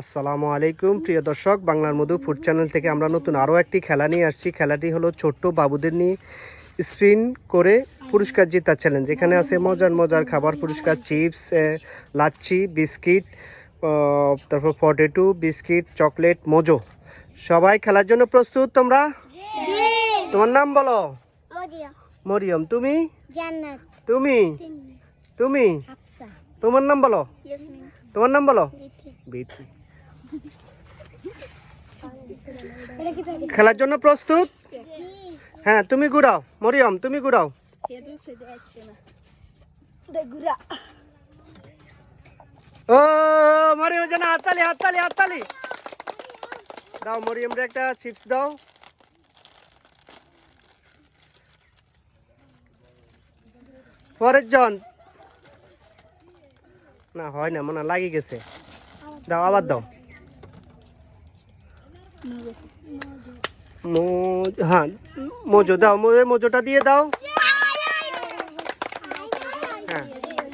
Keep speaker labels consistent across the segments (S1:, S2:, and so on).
S1: আসসালামু আলাইকুম প্রিয় দর্শক। বাংলার মধু ফুড চ্যানেল থেকে আমরা নতুন আরও একটি খেলা নিয়ে আসছি। খেলাটি হলো ছোট্ট বাবুদের নিয়ে স্পিন করে পুরস্কার জেতার চ্যালেঞ্জ এখানে আছে মজার মজার খাবার পুরস্কার চিপস লাচ্ছি বিস্কিট তারপর পটেটো বিস্কিট চকলেট মোজো। সবাই খেলার জন্য প্রস্তুত তোমরা? তোমার নাম বলো? মরিয়ম। তুমি? তুমি? তুমি? তোমার নাম বলো? তোমার নাম বলো? বিথি খেলার জন্য প্রস্তুত? হ্যাঁ তুমি ঘুরাও। মরিয়ম, তুমি ঘুরাও। ও, মরিয়ম জানা হাততালি হাততালি হাততালি। দাও মরিয়ম রে একটা চিপস দাও। পরের জন না, হয় না, মনে লাগি গেছে। দাও, আবার দাও। হ্যাঁ মোজো দাও মোজোটা দিয়ে দাও। হ্যাঁ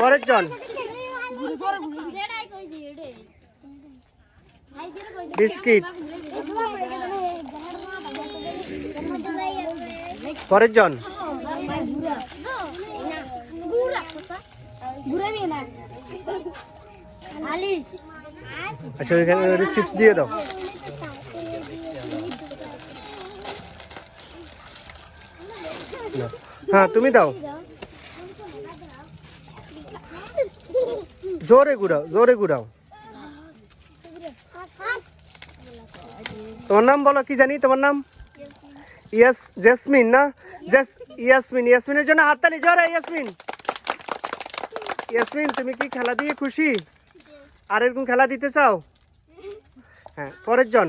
S1: পরের জন। বিস্কিট। পরের জন। আচ্ছা ওইখানে চিপস দিয়ে দাও দাও। হ্যাঁ তুমি দাও। জোরে ঘুরাও জোরে ঘুরাও। তোমার নাম বলো কি জানি, তোমার নাম? ইয়াস, জেসমিন না? জেস, ইয়াসমিন, ইয়াসমিনের জন্য হাততালি জোরে, ইয়াসমিন। ইয়াসমিন, তুমি কি খেলা দিয়ে খুশি? আর এরকম খেলা দিতে চাও? হ্যাঁ পরের জন।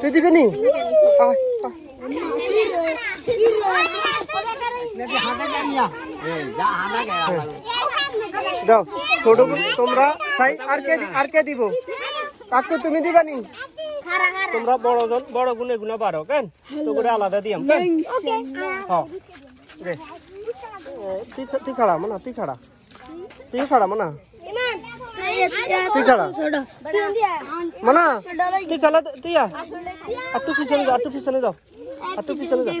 S1: তুই দিবি নি। দাও ছোট তোমরা সাই আর কে আর কে দিব? কাকু, তুমি দিবা নি? তোমরা বড় জন, বড় গুনে গুনা বারো, কেন? তো করে আলাদা দিয়াম, কেন? হ্যাঁ। তুই খাড়া, মনা তুই খাড়া। তুই খাড়া, মনা। তুই খাড়া মনা তুই খেলা তুই আর তুই পিছনে যাও আর তুই পিছনে যাও। আর তুই পিছনে যাও